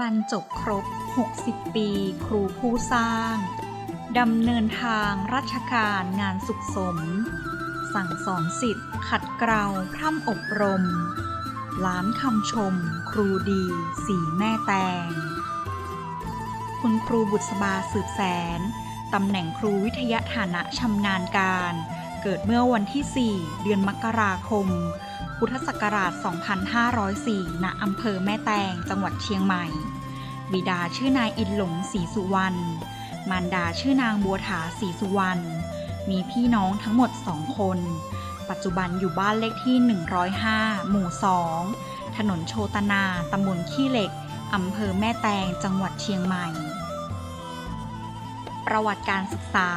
บรรจบครบ 60 ปี ครูผู้สร้าง ดำเนินทางราชการงานสุขสม สั่งสอนสิทธิ์ ขัดเกลาพร่ำอบรม ล้านคำชม ครูดีสีแม่แตง คุณครูบุษบาสืบแสน ตำแหน่งครูวิทยาฐานะชำนาญการ เกิดเมื่อวันที่ 4 เดือนมกราคม พ พุทธศักราช 2504 ณ อำเภอแม่แตง จังหวัดเชียงใหม่ บิดาชื่อนายอินหลงศรีสุวรรณ มารดาชื่อนางบัวถาศรีสุวรรณ มีพี่น้องทั้งหมดสองคน ปัจจุบันอยู่บ้านเลขที่ 105 หมู่ 2 ถนนโชตนา ตำบลขี้เหล็ก อำเภอแม่แตง จังหวัดเชียงใหม่ ประวัติการศึกษา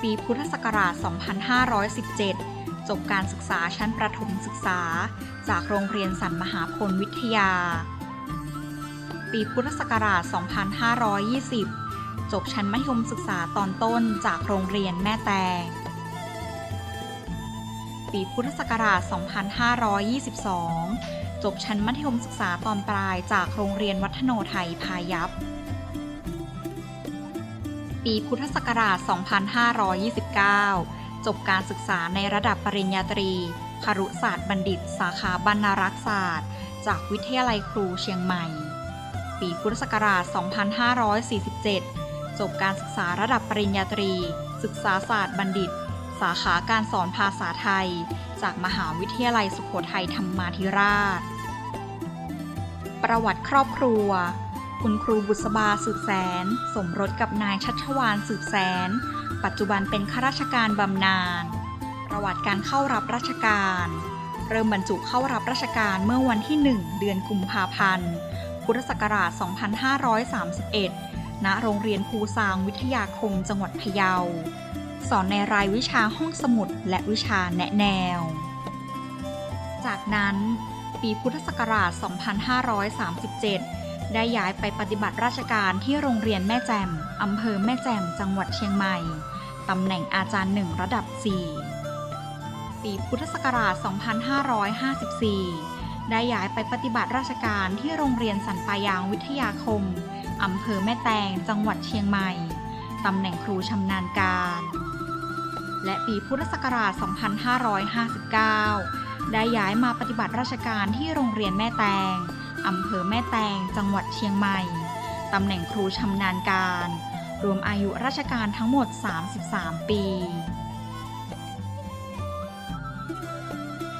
ปีพุทธศักราช 2517 จบการศึกษาชั้นประถมศึกษา จากโรงเรียนสันมหาพลวิทยา ปีพุทธศักราช 2520 จบชั้นมัธยมศึกษาตอนต้นจากโรงเรียนแม่แตง ปีพุทธศักราช 2522 จบชั้นมัธยมศึกษาตอนปลายจากโรงเรียนวัฒโนไทยพายัพปีพุทธศักราช 2529 บการศึกษาในระดับปริญญาตรีครุศาสตร์บัณฑิต สาขาบรรณารักษศาสตร์ จากวิทยาลัยครูเชียงใหม่ ปีพุทธศักราช 2547 จบการศึกษาระดับปริญญาตรี ศึกษาศาสตร์บัณฑิต สาขาการสอนภาษาไทย จากมหาวิทยาลัยสุโขทัยธรรมาธิราช ประวัติครอบครัว คุณครูบุษบาสืบแสน สมรสกับนายชัชวานสืบแสน ปัจจุบันเป็นข้าราชการบำนาญ ประวัติการเข้ารับราชการ เริ่มบรรจุเข้ารับราชการเมื่อวันที่ 1 เดือนกุมภาพันธ์ พุทธศักราช 2531 ณ โรงเรียนภูซางวิทยาคมจังหวัดพะเยา สอนในรายวิชาห้องสมุดและวิชาแนะแนว จากนั้น ปีพุทธศักราช 2537 ได้ย้ายไปปฏิบัติราชการที่โรงเรียนแม่แจ่มอำเภอแม่แจ่มจังหวัดเชียงใหม่ ตำแหน่งอาจารย์หนึ่งระดับ 4 ปีพุทธศักราช 2554 ได้ย้ายไปปฏิบัติราชการที่โรงเรียนสันปายางวิทยาคม อำเภอแม่แตงจังหวัดเชียงใหม่ ตำแหน่งครูชำนาญการ และปีพุทธศักราช 2559 ได้ย้ายมาปฏิบัติราชการที่โรงเรียนแม่แตง อำเภอแม่แตง จังหวัดเชียงใหม่ ตำแหน่งครูชำนาญการ รวมอายุราชการทั้งหมด 33 ปี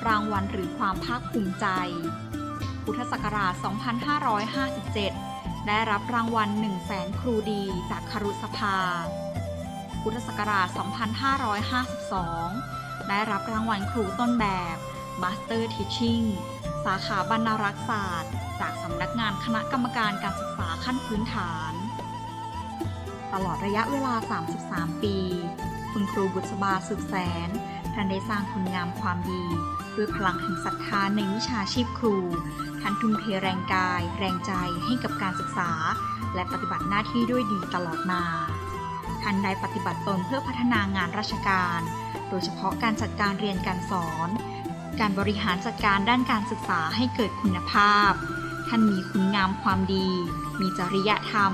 รางวัลหรือความภาคภูมิใจ พุทธศักราช 2557 ได้รับรางวัล 1 0 0 0 0แสนครูดีจากครุสภา พุทธศักราช 2552 ได้รับรางวัลครูต้นแบบ Master Teaching าขาบรรณารักษ์ศาสตร์ จากสำนักงานคณะกรรมการการศึกษาขั้นพื้นฐาน ตลอดระยะเวลา 33 ปี คุณครูบุษบาสืบแสนท่านได้สร้างคุณงามความดี ด้วยพลังแห่งศรัทธาในวิชาชีพครูท่านทุ่มเทแรงกาย แรงใจให้กับการศึกษา และปฏิบัติหน้าที่ด้วยดีตลอดมาท่านได้ปฏิบัติตนเพื่อพัฒนางานราชการ โดยเฉพาะการจัดการเรียนการสอน การบริหารจัดการด้านการศึกษาให้เกิดคุณภาพ ท่านมีคุณงามความดี มีจริยธรรม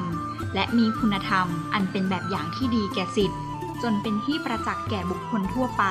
และมีคุณธรรมอันเป็นแบบอย่างที่ดีแก่สิทธิ์จนเป็นที่ประจักษ์แก่บุคคลทั่วไป